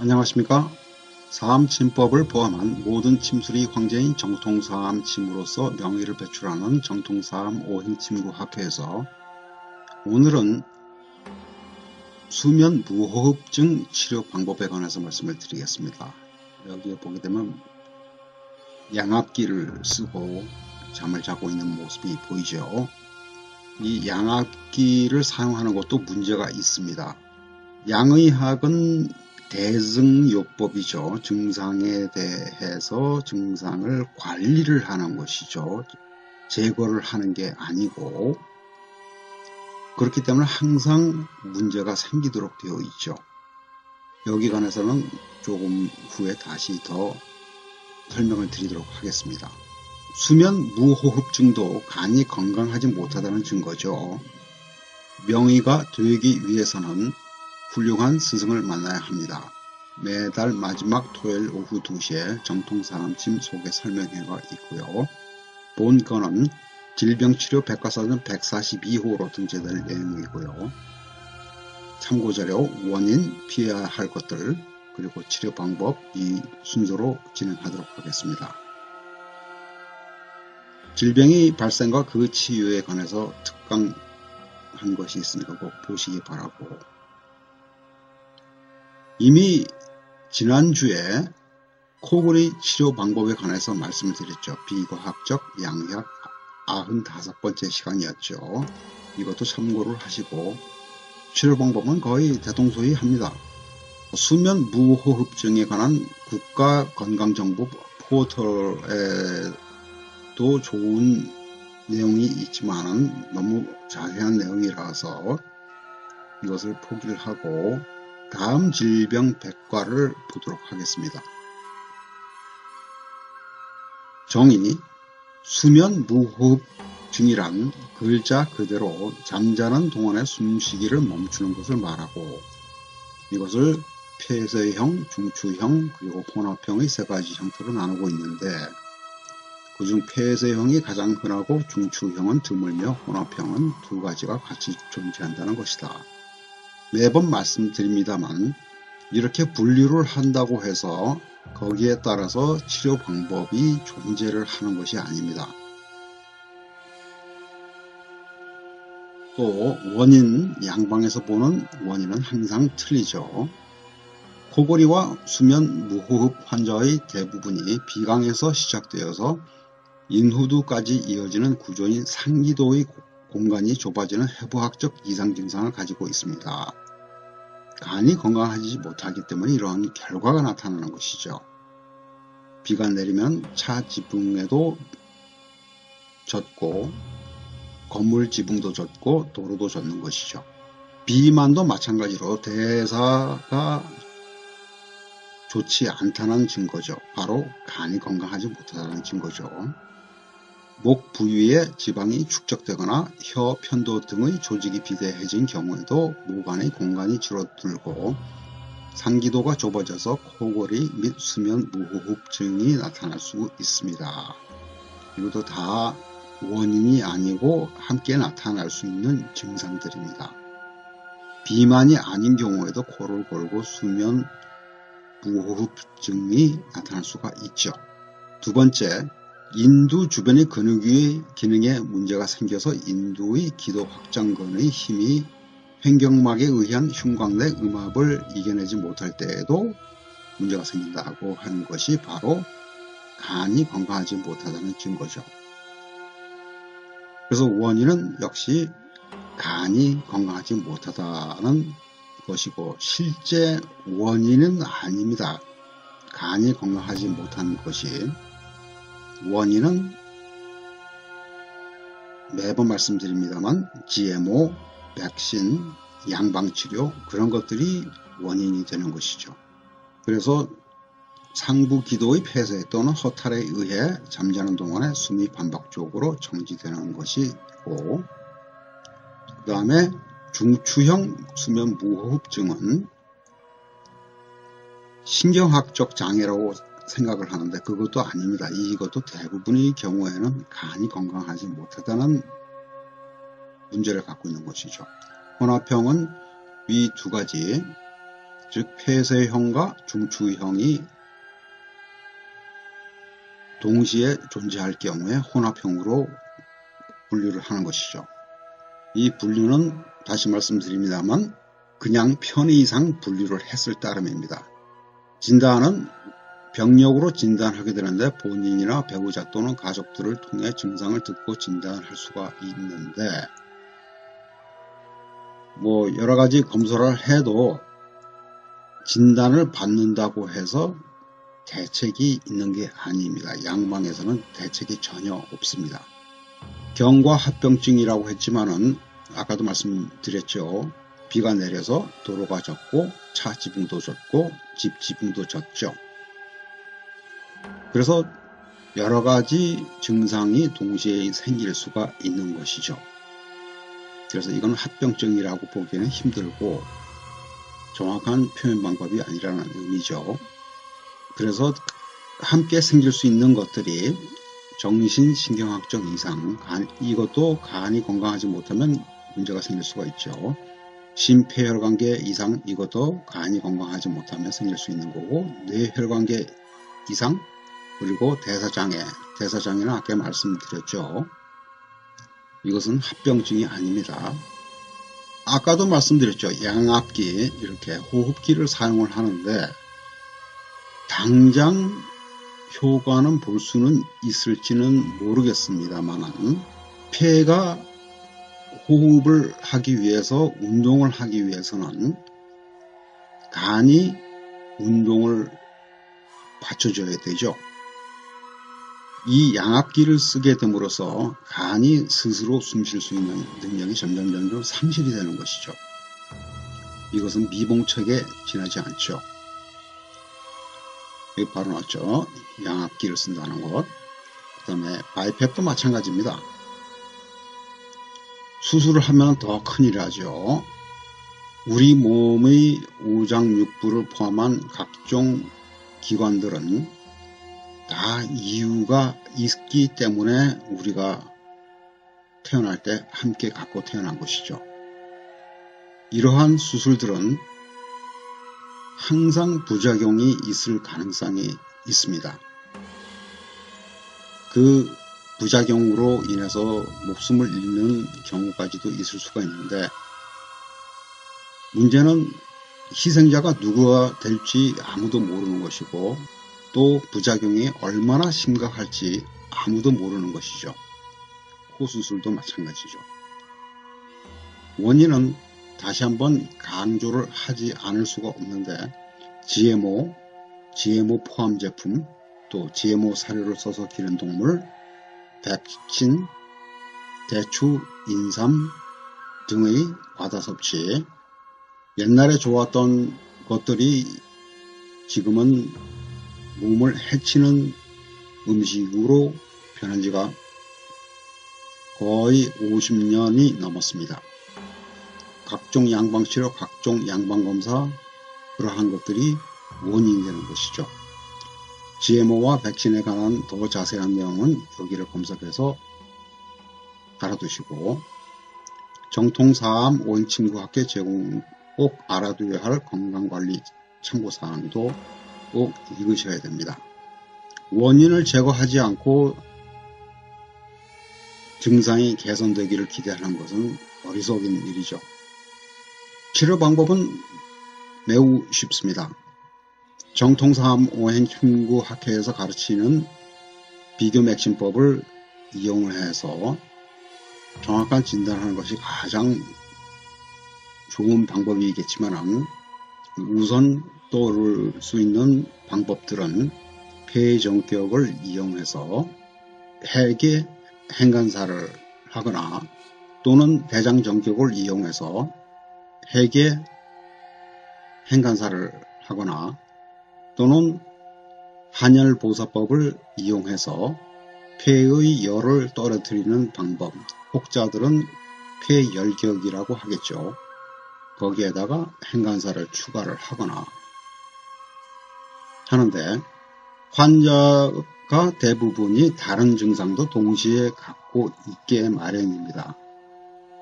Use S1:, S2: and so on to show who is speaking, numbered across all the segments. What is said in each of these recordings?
S1: 안녕하십니까 사암침법을 포함한 모든 침술이 황제인 정통사암침으로서 명의를 배출하는 정통사암 오행침구학회에서 오늘은 수면 무호흡증 치료 방법에 관해서 말씀을 드리겠습니다. 여기에 보게 되면 양압기를 쓰고 잠을 자고 있는 모습이 보이죠. 이 양압기를 사용하는 것도 문제가 있습니다. 양의학은 대증요법이죠. 증상에 대해서 증상을 관리를 하는 것이죠. 제거를 하는 게 아니고 그렇기 때문에 항상 문제가 생기도록 되어 있죠. 여기 관해서는 조금 후에 다시 더 설명을 드리도록 하겠습니다. 수면 무호흡증도 간이 건강하지 못하다는 증거죠. 명의가 되기 위해서는 훌륭한 스승을 만나야 합니다. 매달 마지막 토요일 오후 2시에 정통사람침 소개 설명회가 있고요. 본건은 질병치료 백과사전 142호로 등재될 내용이고요. 참고자료, 원인, 피해야 할 것들, 그리고 치료 방법 이 순서로 진행하도록 하겠습니다. 질병의 발생과 그 치유에 관해서 특강한 것이 있으니까 꼭 보시기 바라고 이미 지난주에 코골이 치료 방법에 관해서 말씀을 드렸죠. 비과학적 양약 95번째 시간이었죠. 이것도 참고를 하시고 치료 방법은 거의 대동소이 합니다. 수면 무호흡증에 관한 국가건강정보 포털에도 좋은 내용이 있지만 너무 자세한 내용이라서 이것을 포기를 하고 다음 질병 백과를 보도록 하겠습니다. 정의 수면 무호흡증이란 글자 그대로 잠자는 동안의 숨쉬기를 멈추는 것을 말하고 이것을 폐쇄형, 중추형, 그리고 혼합형의 세 가지 형태로 나누고 있는데 그중 폐쇄형이 가장 흔하고 중추형은 드물며 혼합형은 두 가지가 같이 존재한다는 것이다. 매번 말씀드립니다만 이렇게 분류를 한다고 해서 거기에 따라서 치료 방법이 존재를 하는 것이 아닙니다. 또 원인 양방에서 보는 원인은 항상 틀리죠. 코골이와 수면 무호흡 환자의 대부분이 비강에서 시작되어서 인후두까지 이어지는 구조인 상기도의 공간이 좁아지는 해부학적 이상 증상을 가지고 있습니다. 간이 건강하지 못하기 때문에 이러한 결과가 나타나는 것이죠. 비가 내리면 차 지붕에도 젖고 건물 지붕도 젖고 도로도 젖는 것이죠. 비만도 마찬가지로 대사가 좋지 않다는 증거죠. 바로 간이 건강하지 못하다는 증거죠. 목 부위에 지방이 축적되거나 혀, 편도 등의 조직이 비대해진 경우에도 목 안의 공간이 줄어들고 상기도가 좁아져서 코골이 및 수면 무호흡증이 나타날 수 있습니다. 이것도 다 원인이 아니고 함께 나타날 수 있는 증상들입니다. 비만이 아닌 경우에도 코를 골고 수면 무호흡증이 나타날 수가 있죠. 두 번째, 인두 주변의 근육의 기능에 문제가 생겨서 인두의 기도 확장근의 힘이 횡격막에 의한 흉곽내 음압을 이겨내지 못할 때에도 문제가 생긴다고 하는 것이 바로 간이 건강하지 못하다는 증거죠. 그래서 원인은 역시 간이 건강하지 못하다는 것이고 실제 원인은 아닙니다. 간이 건강하지 못한 것이 원인은 매번 말씀드립니다만 GMO, 백신, 양방치료 그런 것들이 원인이 되는 것이죠. 그래서 상부 기도의 폐쇄 또는 허탈에 의해 잠자는 동안에 숨이 반복적으로 정지되는 것이고 그 다음에 중추형 수면 무호흡증은 신경학적 장애라고 생각을 하는데 그것도 아닙니다. 이것도 대부분의 경우에는 간이 건강하지 못하다는 문제를 갖고 있는 것이죠. 혼합형은 위 두 가지 즉 폐쇄형과 중추형이 동시에 존재할 경우에 혼합형으로 분류를 하는 것이죠. 이 분류는 다시 말씀드립니다만 그냥 편의상 분류를 했을 따름입니다. 진단은 병력으로 진단하게 되는데 본인이나 배우자 또는 가족들을 통해 증상을 듣고 진단할 수가 있는데 뭐 여러가지 검사를 해도 진단을 받는다고 해서 대책이 있는 게 아닙니다. 양방에서는 대책이 전혀 없습니다. 경과 합병증이라고 했지만은 아까도 말씀드렸죠. 비가 내려서 도로가 젖고 차 지붕도 젖고 집 지붕도 젖죠. 그래서 여러 가지 증상이 동시에 생길 수가 있는 것이죠. 그래서 이건 합병증이라고 보기에는 힘들고 정확한 표현 방법이 아니라는 의미죠. 그래서 함께 생길 수 있는 것들이 정신신경학적 이상, 간, 이것도 간이 건강하지 못하면 문제가 생길 수가 있죠. 심폐혈관계 이상, 이것도 간이 건강하지 못하면 생길 수 있는 거고, 뇌혈관계 이상, 그리고 대사장애, 대사장애는 아까 말씀드렸죠. 이것은 합병증이 아닙니다. 아까도 말씀드렸죠. 양압기, 이렇게 호흡기를 사용을 하는데 당장 효과는 볼 수는 있을지는 모르겠습니다만 폐가 호흡을 하기 위해서 운동을 하기 위해서는 간이 운동을 받쳐줘야 되죠. 이 양압기를 쓰게 됨으로써 간이 스스로 숨 쉴 수 있는 능력이 점점 점점 상실이 되는 것이죠. 이것은 미봉책에 지나지 않죠. 여기 바로 나왔죠. 양압기를 쓴다는 것. 그 다음에 바이팹도 마찬가지입니다. 수술을 하면 더 큰일이라죠. 우리 몸의 오장육부를 포함한 각종 기관들은 다 이유가 있기 때문에 우리가 태어날 때 함께 갖고 태어난 것이죠. 이러한 수술들은 항상 부작용이 있을 가능성이 있습니다. 그 부작용으로 인해서 목숨을 잃는 경우까지도 있을 수가 있는데 문제는 희생자가 누구가 될지 아무도 모르는 것이고 또 부작용이 얼마나 심각할지 아무도 모르는 것이죠. 코수술도 마찬가지죠. 원인은 다시 한번 강조를 하지 않을 수가 없는데 GMO, GMO 포함 제품, 또 GMO 사료를 써서 기른 동물, 백신, 대추, 인삼 등의 과다 섭취 옛날에 좋았던 것들이 지금은 몸을 해치는 음식으로 변한 지가 거의 50년이 넘었습니다. 각종 양방치료, 각종 양방검사 그러한 것들이 원인이 되는 것이죠. GMO와 백신에 관한 더 자세한 내용은 여기를 검색해서 알아두시고 정통사암 오행친구학회 제공 꼭 알아두어야 할 건강관리 참고사항도 꼭 읽으셔야 됩니다. 원인을 제거하지 않고 증상이 개선되기를 기대하는 것은 어리석은 일이죠. 치료 방법은 매우 쉽습니다. 정통사암 오행충구 학회에서 가르치는 비교 맥심법을 이용을 해서 정확한 진단하는 것이 가장 좋은 방법이겠지만 우선 떠오를 수 있는 방법들은 폐정격을 이용해서 핵의 행간사를 하거나 또는 대장정격을 이용해서 핵의 행간사를 하거나 또는 한열보사법을 이용해서 폐의 열을 떨어뜨리는 방법 혹자들은 폐열격이라고 하겠죠. 거기에다가 행간사를 추가를 하거나 하는데 환자가 대부분이 다른 증상도 동시에 갖고 있게 마련입니다.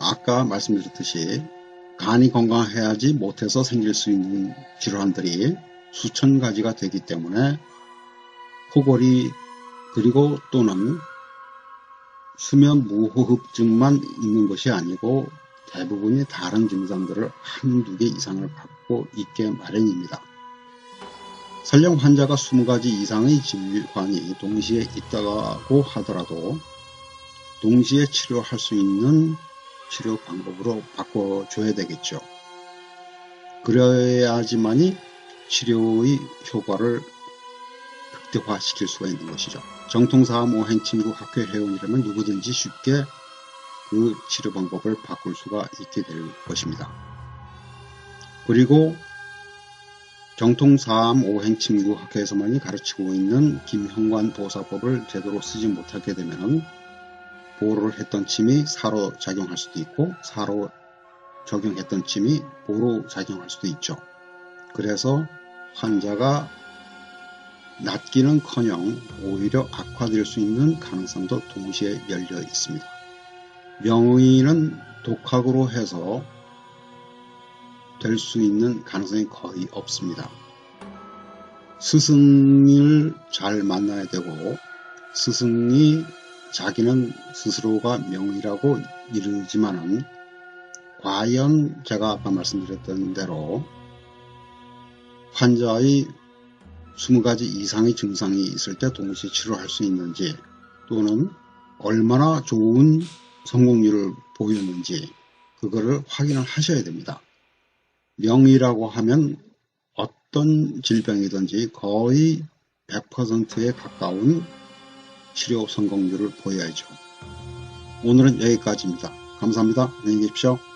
S1: 아까 말씀드렸듯이 간이 건강해야지 못해서 생길 수 있는 질환들이 수천 가지가 되기 때문에 코골이 그리고 또는 수면 무호흡증만 있는 것이 아니고 대부분이 다른 증상들을 한두 개 이상을 갖고 있게 마련입니다. 설령 환자가 20가지 이상의 질환이 동시에 있다고 하더라도 동시에 치료할 수 있는 치료 방법으로 바꿔줘야 되겠죠. 그래야지만이 치료의 효과를 극대화시킬 수가 있는 것이죠. 정통사암 오행친구 학회 회원이라면 누구든지 쉽게 그 치료 방법을 바꿀 수가 있게 될 것입니다. 그리고 정통사암 오행친구 학회에서만이 가르치고 있는 김형관 보사법을 제대로 쓰지 못하게 되면 보호를 했던 침이 사로 작용할 수도 있고 사로 적용했던 침이 보로 작용할 수도 있죠. 그래서 환자가 낫기는커녕 오히려 악화될 수 있는 가능성도 동시에 열려 있습니다. 명의는 독학으로 해서 될 수 있는 가능성이 거의 없습니다. 스승을 잘 만나야 되고 스승이 자기는 스스로가 명의라고 이르지만은 과연 제가 아까 말씀드렸던 대로 환자의 20가지 이상의 증상이 있을 때 동시에 치료할 수 있는지 또는 얼마나 좋은 성공률을 보였는지 그거를 확인을 하셔야 됩니다. 명의라고 하면 어떤 질병이든지 거의 100%에 가까운 치료 성공률을 보여야죠. 오늘은 여기까지입니다. 감사합니다. 안녕히 계십시오.